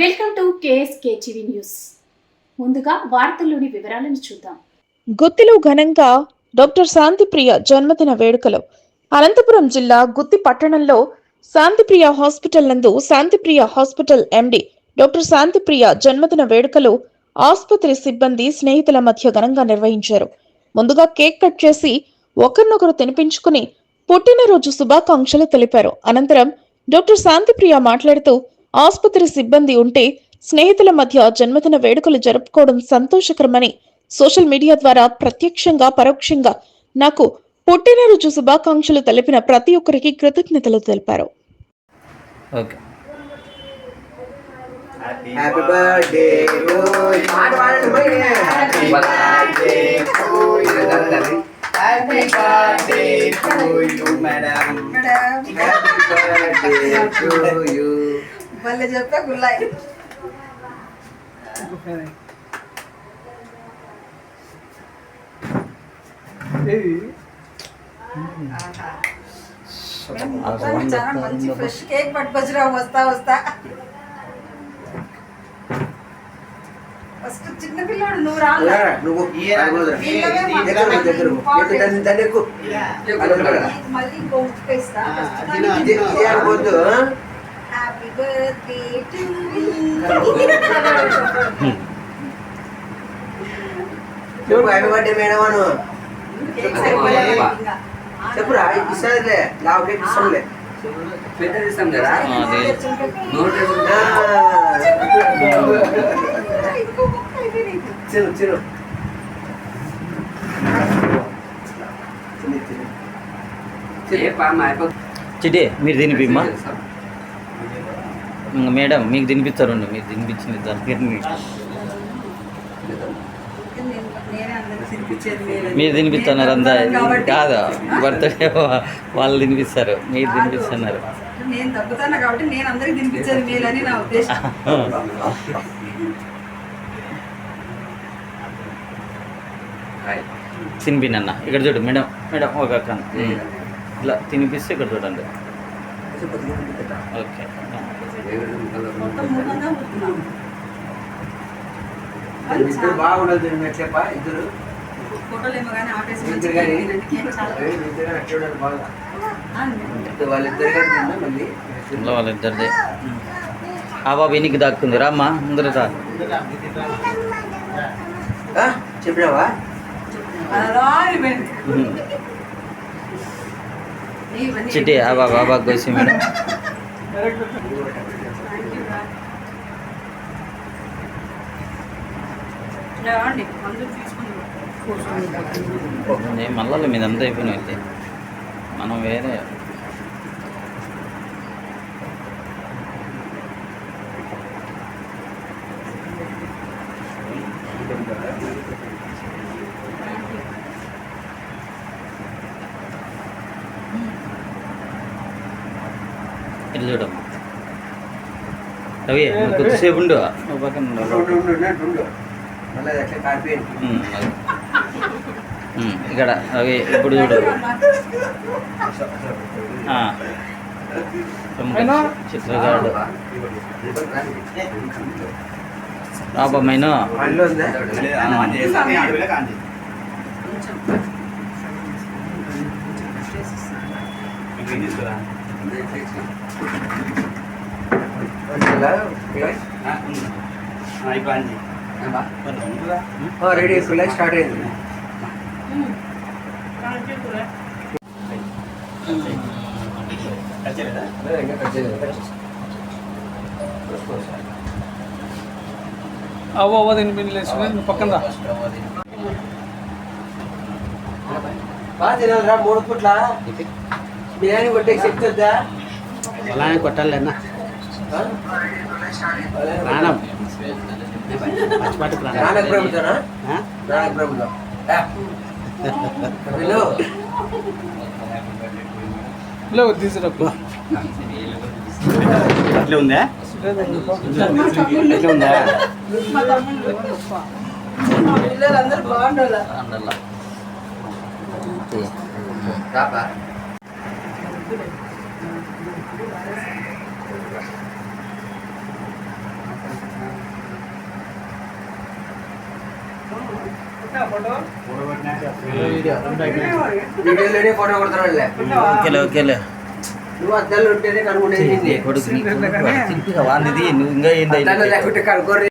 Welcome to KSK TV news. ముందుగా వార్తల్లోని వివరాలను చూద్దాం. గుత్తిలో ఘనంగా డాక్టర్ శాంతిప్రియ జన్మదిన వేడుకలు. అనంతపురం జిల్లా గుత్తి పట్టణంలో శాంతిప్రియ హాస్పిటల్ నందు Shantipriya hospital MD doctor Shantipriya జన్మదిన వేడుకలు ఆసుపత్రి సిబ్బంది స్నేహితుల మధ్య ఘనంగా నిర్వహించారు. ముందుగా కేక్ కట్ చేసి ఒకరినొకరు తినిపించుకుని పుట్టినరోజు శుభాకాంక్షలు తెలిపారు. అనంతరం డాక్టర్ శాంతిప్రియ మాట్లాడుతూ ఆసుపత్రి సిబ్బంది ఉంటే స్నేహితుల మధ్య జన్మదిన వేడుకలు జరుపుకోవడం సంతోషకరమని సోషల్ మీడియా ద్వారా ప్రత్యక్షంగా పరోక్షంగా నాకు పుట్టినరోజు శుభాకాంక్షలు తెలిపిన ప్రతి ఒక్కరికి కృతజ్ఞతలు తెలిపారు. ఓకే. హ్యాపీ బర్త్డే టు మాట వాడండి మరి హ్యాపీ బర్త్డే మళ్ళీ చెప్పా గుల్లాయి మంచి ఫ్రెష్ కేక్ పట్టుకొచ్చిరా వస్తా వస్తా ఫస్ట్ చిన్న పిల్లోడు నువ్వు మళ్ళీ ఇంకో అనుకోవద్దు హ్యాపీ బర్త్డే టు చెప్పు హ్యాపీ బర్త్డే మేడం అను చెప్పురా పెద్దది ఇస్తాం కదా మీరు తినిపిమ్మా. ఇంక మేడం మీకు తినిపిస్తారు మీరు తినిపించింది మేలే. మీరు తినిపిస్తున్నారు అంతా. కాదు? బర్త్డే వాళ్ళు తినిపిస్తారు. మీరు తినిపిస్తున్నారు. నేను తగ్గుతాను కాబట్టి నేను అందరికి తినిపించేది మేలని నా ఉద్దేశం తినిపినన్న ఇక్కడ చూడు మేడం మేడం ఒక అక్క. ఇలా తినిపిస్తే ఇక్కడ చూడండి. ఓకే. ఇద్దరు బాగుండదు మీరు చెప్పా ఇద్దరు వాళ్ళిద్దరిదే. ఆ బాబు ఎనికి దాక్కుంది. రామ్మా ముందర రా. ఆ, చెప్పినావా? అలా అయిపోయింది. ఇవన్నీ చిటి ఆ బాబు బాబు కోసి మేడం. నేను మళ్ళీ మీద అంతా అయిపోయినాయి మనం వేరే. ఇల్లు చూడమ్మా రవి నువ్వు కొద్దిసేపు ఉండు. నువ్వు పక్కన ఇక్కడ రవి ఇప్పుడు చూడు. చిత్రగాడు. ఉందా? రెడీ ఫుల్ స్టార్ట్ అయింది. అవ్వ అవ్వ తినిపించలేదు నువ్వు పక్కన రా. బాగా తినాలిరా మూడు పుట్ల. బిర్యానీ కొట్టే శక్తి వద్దా? అలానే కొట్టాలి అన్న? ప్రాణం. నానక ప్రభుత్వనా నానక ప్రభుత్వం. అట్లే ఉందా? బాగుండాలి? ఓకేలే ఓకేలే నువ్వు అద్దాలు ఉంటేనే కనుగొనేసింది కొడుకు వాళ్ళది నువ్వు ఇంకా ఏంటంటే కనుక్కోరు